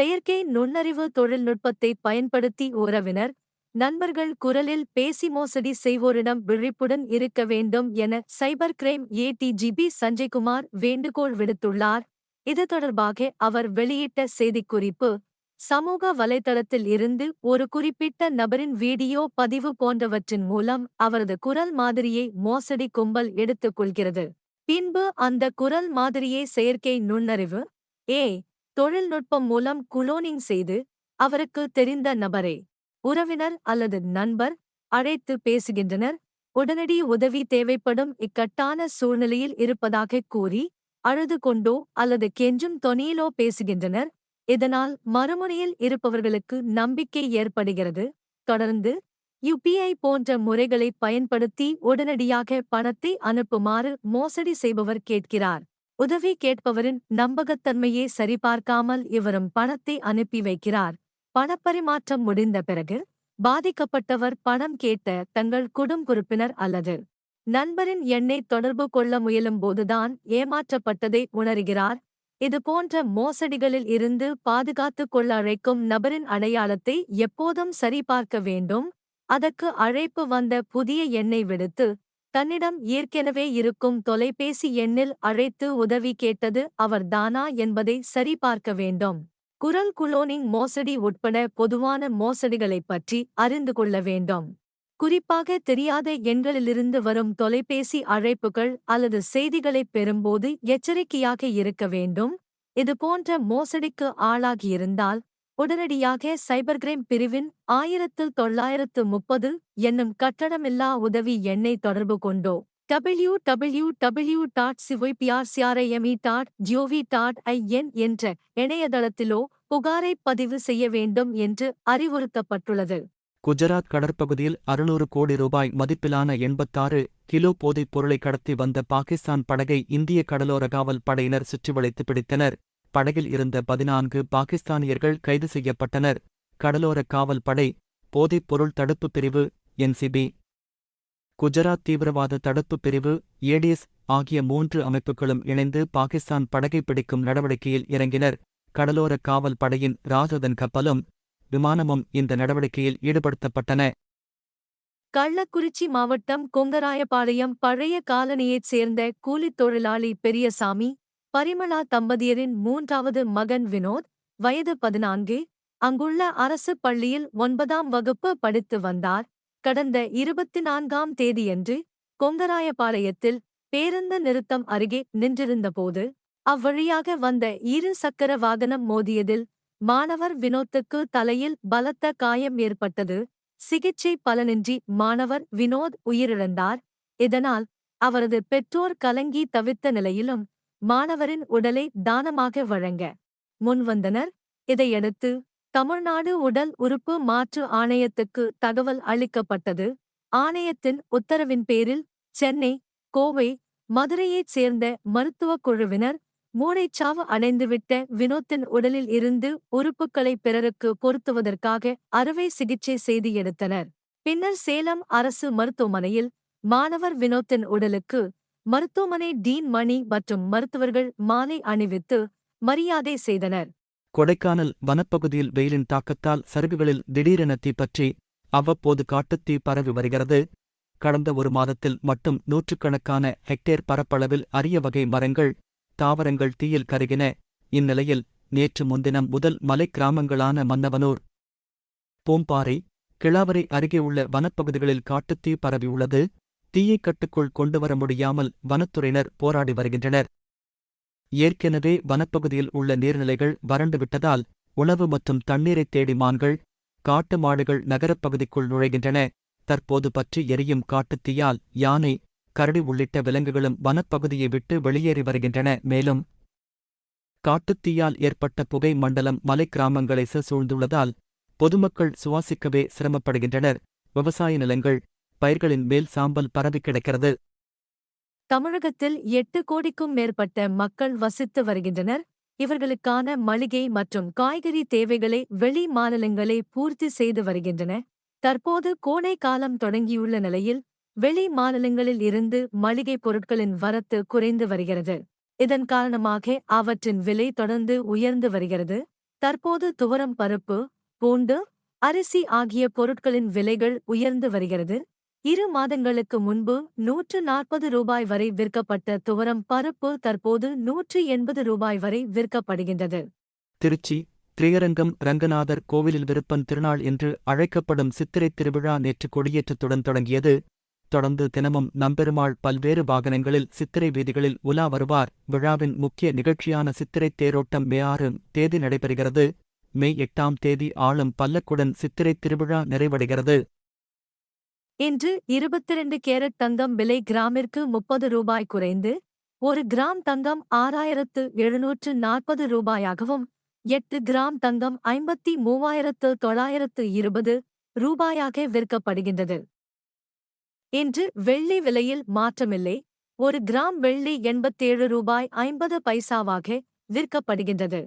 செயற்கை நுண்ணறிவு தொழில்நுட்பத்தை பயன்படுத்தி உறவினர் நண்பர்கள் குரலில் பேசி மோசடி செய்வோரிடம் விழிப்புடன் இருக்க வேண்டும் என சைபர் கிரைம் ஏடிஜிபி சஞ்சய்குமார் வேண்டுகோள் விடுத்துள்ளார். இது தொடர்பாக அவர் வெளியிட்ட செய்திக்குறிப்பு சமூக வலைதளத்தில் இருந்து ஒரு குறிப்பிட்ட நபரின் வீடியோ பதிவு போன்றவற்றின் மூலம் அவரது குரல் மாதிரியை மோசடி கும்பல் எடுத்துக் கொள்கிறது. பின்பு அந்த குரல் மாதிரியை செயற்கை நுண்ணறிவு ஏ தொழில்நுட்பம் மூலம் குளோனிங் செய்து அவருக்கு தெரிந்த நபரை உறவினர் அல்லது நண்பர் அழைத்து பேசுகின்றனர். உடனடி உதவி தேவைப்படும் இக்கட்டான சூழ்நிலையில் இருப்பதாகக் கூறி அழுது கொண்டோ அல்லது கெஞ்சும் தொனியிலோ பேசுகின்றனர். இதனால் மறுமுனையில் இருப்பவர்களுக்கு நம்பிக்கை ஏற்படுகிறது. தொடர்ந்து யுபிஐ போன்ற முறைகளை பயன்படுத்தி உடனடியாக பணத்தை அனுப்புமாறு மோசடி செய்பவர் கேட்கிறார். உதவி கேட்பவரின் நம்பகத்தன்மையை சரிபார்க்காமல் இவரும் பணத்தை அனுப்பி வைக்கிறார். பணப்பரிமாற்றம் முடிந்த பிறகு பாதிக்கப்பட்டவர் பணம் கேட்ட தங்கள் குடும்புறுப்பினர் அல்லது நண்பரின் எண்ணை தொடர்பு கொள்ள முயலும்போதுதான் ஏமாற்றப்பட்டதை உணர்கிறார். இதுபோன்ற மோசடிகளில் இருந்து பாதுகாத்துக் கொள்ள அழைக்கும் நபரின் அடையாளத்தை எப்போதும் சரிபார்க்க வேண்டும். அதற்கு அழைப்பு வந்த புதிய எண்ணை விடுத்து தன்னிடம் ஏற்கனவே இருக்கும் தொலைபேசி எண்ணில் அழைத்து உதவி கேட்டது அவர்தானா என்பதை சரிபார்க்க வேண்டும். குரல் குளோனிங் மோசடி உட்பட பொதுவான மோசடிகளைப் பற்றி அறிந்து கொள்ள வேண்டும். குறிப்பாக தெரியாத எண்களிலிருந்து வரும் தொலைபேசி அழைப்புகள் அல்லது செய்திகளைப் பெறும்போது எச்சரிக்கையாக இருக்க வேண்டும். இதுபோன்ற மோசடிக்கு ஆளாகியிருந்தால் உடனடியாக சைபர் கிரைம் பிரிவின் ஆயிரத்து தொள்ளாயிரத்து முப்பது என்னும் கட்டணமில்லா உதவி எண்ணை தொடர்பு கொண்டோ. W W W dot சிஒய்பிஆர்சிஆர்ஐஎம்இ dot GOV dot IN என்ற இணையதளத்திலோ புகாரை பதிவு செய்ய வேண்டும் என்று அறிவுறுத்தப்பட்டுள்ளது. குஜராத் கடற்பகுதியில் அறுநூறு கோடி ரூபாய் மதிப்பிலான எண்பத்தாறு கிலோ போதைப் பொருளை கடத்தி வந்த பாகிஸ்தான் படகை இந்திய கடலோர காவல் படையினர் சுற்றிவளைத்து பிடித்தனர். படகில் இருந்த பதினான்கு பாகிஸ்தானியர்கள் கைது செய்யப்பட்டனர். கடலோர காவல் படை போதைப் பொருள் தடுப்புப் பிரிவு என்சிபி குஜராத் தீவிரவாத தடுப்புப் பிரிவு ஏடிஎஸ் ஆகிய மூன்று அமைப்புகளும் இணைந்து பாகிஸ்தான் படகை பிடிக்கும் நடவடிக்கையில் இறங்கினர். கடலோர காவல் படையின் ராஜதன் கப்பலும் விமானமும் இந்த நடவடிக்கையில் ஈடுபடுத்தப்பட்டன. கள்ளக்குறிச்சி மாவட்டம் கொங்கராயபாளையம் பழைய காலனியைச் சேர்ந்த கூலித் தொழிலாளி பெரியசாமி பரிமளா தம்பதியரின் மூன்றாவது மகன் வினோத் வயது பதினான்கு அங்குள்ள அரசு பள்ளியில் ஒன்பதாம் வகுப்பு படித்து வந்தார். கடந்த இருபத்தி நான்காம் தேதியன்று கொங்கராயபாளையத்தில் பேருந்து நிறுத்தம் அருகே நின்றிருந்தபோது அவ்வழியாக வந்த இரு சக்கர வாகனம் மோதியதில் மாணவர் வினோத்துக்கு தலையில் பலத்த காயம் ஏற்பட்டது. சிகிச்சை பலனின்றி மாணவர் வினோத் உயிரிழந்தார். இதனால் அவரது பெற்றோர் கலங்கி தவித்த நிலையிலும் மாணவரின் உடலை தானமாக வழங்க. முன்வந்தனர் இதையடுத்து தமிழ்நாடு உடல் உறுப்பு மாற்று ஆணையத்துக்கு தகவல் அளிக்கப்பட்டது. ஆணையத்தின் உத்தரவின் பேரில் சென்னை கோவை மதுரையைச் சேர்ந்த மருத்துவக் குழுவினர் மூளைச்சாவு அடைந்துவிட்ட வினோத்தின் உடலில் இருந்து உறுப்புகளை பிறருக்கு பொருத்துவதற்காக அறுவை சிகிச்சை செய்து எடுத்தனர் பின்னர் சேலம் அரசு மருத்துவமனையில் மாணவர் வினோத்தின் உடலுக்கு மருத்துவமனை டீன் மணி மற்றும் மருத்துவர்கள் மாலை அணிவித்து மரியாதை செய்தனர். கொடைக்கானல் வனப்பகுதியில் வெயிலின் தாக்கத்தால் சருகுகளில் திடீரென தீப்பற்றி அவ்வப்போது காட்டுத்தீ பரவி வருகிறது. கடந்த ஒரு மாதத்தில் மட்டும் நூற்றுக்கணக்கான ஹெக்டேர் பரப்பளவில் அரிய வகை மரங்கள் தாவரங்கள் தீயில் கருகின. இந்நிலையில் நேற்று முன்தினம் முதல் மலைக் கிராமங்களான மன்னவனூர் பூம்பாறை கிளாவரை அருகே உள்ள வனப்பகுதிகளில் காட்டுத்தீ பரவியுள்ளது. தீயை கட்டுக்குள் கொண்டுவர முடியாமல் வனத்துறையினர் போராடி வருகின்றனர். ஏற்கெனவே வனப்பகுதியில் உள்ள நீர்நிலைகள் வறண்டுவிட்டதால் உணவு மற்றும் தண்ணீரைத் தேடி மான்கள் காட்டு மாடுகள் நகரப்பகுதிக்குள் நுழைகின்றன. தற்போது பற்றி எரியும் காட்டுத்தீயால் யானை கரடி உள்ளிட்ட விலங்குகளும் வனப்பகுதியை விட்டு வெளியேறி வருகின்றன. மேலும் காட்டுத்தீயால் ஏற்பட்ட புகை மண்டலம் மலைக் கிராமங்களை சூழ்ந்துள்ளதால் பொதுமக்கள் சுவாசிக்கவே சிரமப்படுகின்றனர். விவசாய நிலங்கள் பயிர்களின் மேல் சாம்பல் பரவி கிடக்கிறது. தமிழகத்தில் எட்டு கோடிக்கும் மேற்பட்ட மக்கள் வசித்து வருகின்றனர். இவர்களுக்கான மளிகை மற்றும் காய்கறி தேவைகளை வெளி மாநிலங்களே பூர்த்தி செய்து வருகின்றன. தற்போது கோடை காலம் தொடங்கியுள்ள நிலையில் வெளி மாநிலங்களில் இருந்து மளிகைப் பொருட்களின் வரத்து குறைந்து வருகிறது. இதன் காரணமாக அவற்றின் விலை தொடர்ந்து உயர்ந்து வருகிறது. தற்போது துவரம் பருப்பு பூண்டு அரிசி ஆகிய பொருட்களின் விலைகள் உயர்ந்து வருகிறது. இரு மாதங்களுக்கு முன்பு நூற்று நாற்பது ரூபாய் வரை விற்கப்பட்ட துவரம் பருப்பு தற்போது நூற்று எண்பது ரூபாய் வரை விற்கப்படுகின்றது. திருச்சி திரையரங்கம் ரங்கநாதர் கோவிலில் விருப்பன் திருநாள் என்று அழைக்கப்படும் சித்திரைத் திருவிழா நேற்று கொடியேற்றத்துடன் தொடங்கியது. தொடர்ந்து தினமும் நம்பெருமாள் பல்வேறு வாகனங்களில் சித்திரை வீதிகளில் உலா வருவார். விழாவின் முக்கிய நிகழ்ச்சியான சித்திரைத் தேரோட்டம் மே ஆறு தேதி நடைபெறுகிறது. மே எட்டாம் தேதி ஆளும் பல்லக்குடன் சித்திரைத் திருவிழா நிறைவடைகிறது. இன்று இருபத்திரண்டு கேரட் தங்கம் விலை கிராமிற்கு முப்பது ரூபாய் குறைந்து ஒரு கிராம் தங்கம் ஆறாயிரத்து எழுநூற்று நாற்பது ரூபாயாகவும் எட்டு கிராம் தங்கம் ஐம்பத்தி மூவாயிரத்து தொள்ளாயிரத்து இருபது ரூபாயாக விற்கப்படுகின்றது. இன்று வெள்ளி விலையில் மாற்றமில்லை ஒரு கிராம் வெள்ளி எண்பத்தேழு ரூபாய் ஐம்பது பைசாவாக விற்கப்படுகின்றது.